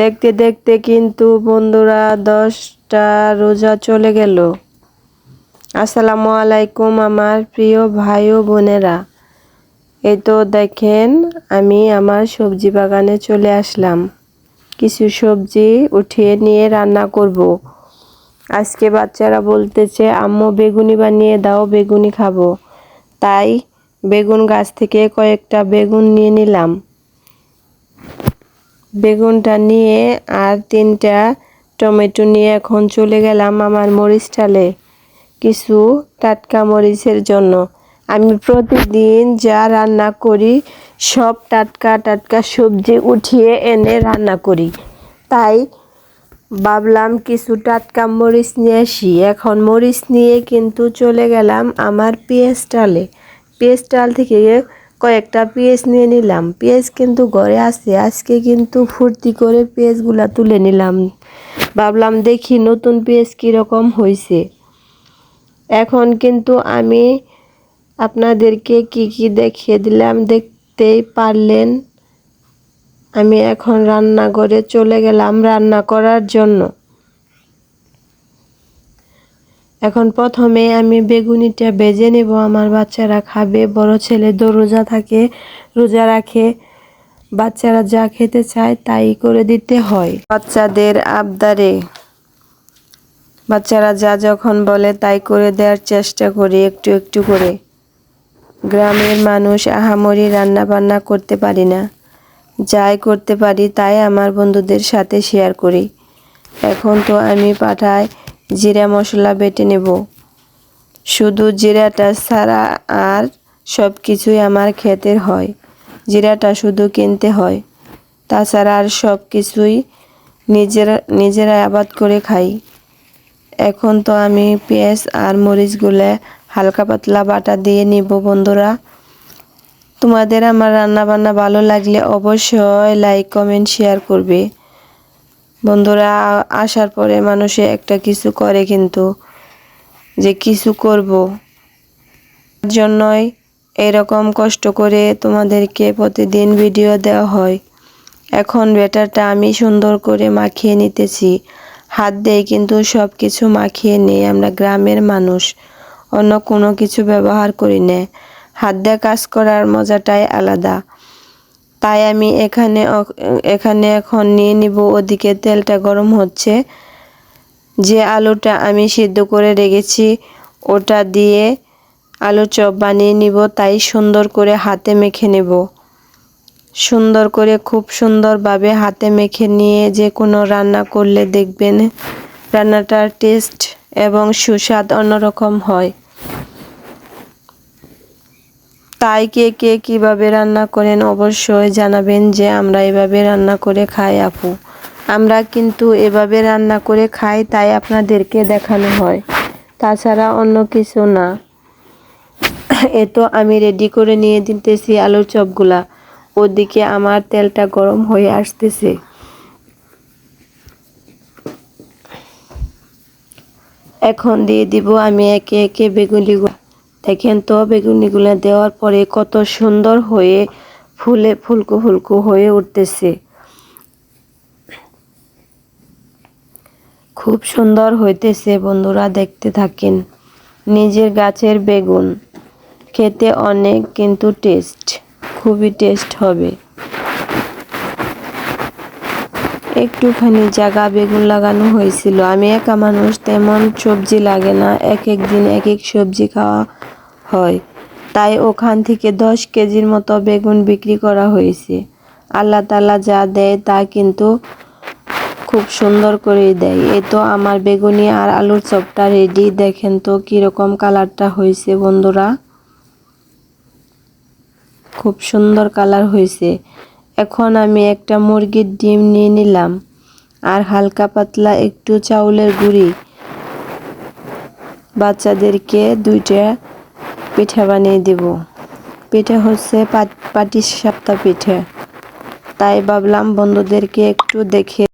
দেখতে দেখতে কিন্তু বন্ধুরা দশটা রোজা চলে গেল। আসসালামু আলাইকুম আমার প্রিয় ভাই ও বোনেরা। এই তো দেখেন আমি আমার সবজি বাগানে চলে আসলাম। কিছু সবজি উঠিয়ে নিয়ে রান্না করব। আজকে বাচ্চারা বলতেছে, আম্মু, বেগুনি বানিয়ে দাও, বেগুনি খাব। তাই বেগুন গাছ থেকে কয়েকটা বেগুন নিয়ে নিলাম। বেগুনটা নিয়ে আর তিনটা টমেটো নিয়ে এখন চলে গেলাম আমার মরিচ ডালে। কিছু টাটকা মরিচের জন্য। আমি প্রতিদিন যা রান্না করি, সব টাটকা টাটকা সবজি উঠিয়ে এনে রান্না করি। তাই ভাবলাম কিছু টাটকা মরিচ নিয়ে আসি। এখন মরিচ নিয়ে কিন্তু চলে গেলাম আমার পেঁয়াজ টালে পেঁয়াজ ডাল থেকে কয়েকটা পেঁয়াজ নিয়ে নিলাম। পেঁয়াজ কিন্তু ঘরে আছে। আজকে কিন্তু ফুর্তি করে পেঁয়াজগুলা তুলে নিলাম। ভাবলাম দেখি নতুন পেঁয়াজ কীরকম হয়েছে এখন কিন্তু আমি আপনাদেরকে কি কি দেখিয়ে দিলাম দেখতেই পারলেন? আমি এখন রান্নাঘরে চলে গেলাম রান্না করার জন্য। এখন প্রথমে আমি বেগুনিটা বেজে নেব, আমার বাচ্চারা খাবে, বড় ছেলে তো রোজা থাকে, রোজা রাখে, বাচ্চারা যা খেতে চায় তাই করে দিতে হয়। বাচ্চাদের আবদারে, বাচ্চারা যা যখন বলে তাই করে দেওয়ার চেষ্টা করি, একটু একটু করে। গ্রামের মানুষ আহামরি রান্না বান্না করতে পারি না। যাই করতে পারি তাই আমার বন্ধুদের সাথে শেয়ার করি। এখন তো আমি পাঠায় জিরা মশলা বেটে নেব। শুধু জিরাটা ছাড়া আর সব কিছুই আমার ক্ষেতের হয়। জিরাটা শুধু কিনতে হয়। তাছাড়া আর সব কিছুই নিজেরা নিজেরা আবাদ করে খাই। এখন তো আমি পেঁয়াজ আর মরিচগুলো হালকা পাতলা বাটা দিয়ে নিব বন্ধুরা। তোমাদের আমার রান্না বান্না ভালো লাগলে অবশ্যই লাইক কমেন্ট শেয়ার করবে। বন্ধুরা, আসার পরে মানুষে একটা কিছু করে কিন্তু যে কিছু করব। জন্যই এরকম কষ্ট করে তোমাদেরকে প্রতিদিন ভিডিও দেওয়া হয়। এখন ব্যাটারটা আমি সুন্দর করে মাখিয়ে নিতেছি। হাত দিয়ে কিন্তু সব কিছু মাখিয়ে নিই আমরা গ্রামের মানুষ, অন্য কোনো কিছু ব্যবহার করি না। হাত দিয়ে কাজ করার মজাটাই আলাদা। তাই আমি এখানে এখানে এখন নিয়ে নিব, ওদিকে তেলটা গরম হচ্ছে। যে আলুটা আমি সিদ্ধ করে রেখেছি, ওটা দিয়ে আলু চপ বানিয়ে নিব, তাই সুন্দর করে হাতে মেখে নেব। সুন্দর করে, খুব সুন্দরভাবে হাতে মেখে নিয়ে যে কোনো রান্না করলে দেখবেন রান্নাটার টেস্ট এবং সুস্বাদ অন্যরকম হয়। তাই কে কে কীভাবে রান্না করেন অবশ্যই জানাবেন যে আমরা এভাবে রান্না করে খাই, আপু। আমরা কিন্তু এভাবে রান্না করে খাই, তাই আপনাদেরকে দেখানো হয়। তাছাড়া অন্য কিছু না। এ তো আমি রেডি করে নিয়ে দিতেছি আলুর চপগুলা। ওদিকে আমার তেলটা গরম হয়ে আসতেছে। এখন দিয়ে দিব আমি একে একে বেগুনিগুলো। দেখেন তো বেগুনিগুলো দেওয়ার পরে কত সুন্দর হয়ে ফুলে ফুলকো ফুলকো হয়ে উঠতেছে। খুব সুন্দর হইতেছে বন্ধুরা, দেখতে থাকেন। নিজের গাছের বেগুন, খেতে অনেক কিন্তু টেস্ট, খুবই টেস্ট হবে। একটুখানি জায়গা বেগুন লাগানো হয়েছিল। আমি একা মানুষ, তেমন সবজি লাগে না। এক এক দিন এক এক সবজি খাওয়া হয়। তাই ওখান থেকে দশ কেজির মতো বেগুন বিক্রি করা হয়েছে। আল্লাহ তালা যা দেয় তা কিন্তু খুব সুন্দর করে দেয়। এই তো আমার বেগুনি আর আলুর চপটা রেডি দেখেন তো কীরকম কালারটা হয়েছে বন্ধুরা। খুব সুন্দর কালার হয়েছে। এখন আমি একটা মুরগির ডিম নিয়ে নিলাম। আর হালকা পাতলা একটু চাউলের গুঁড়ি। বাচ্চাদেরকে দুইটা পিঠা বানিয়ে দিব। পিঠে হচ্ছে পাটি সাপ্তাহ পিঠে। তাই ভাবলাম বন্ধুদেরকে একটু দেখে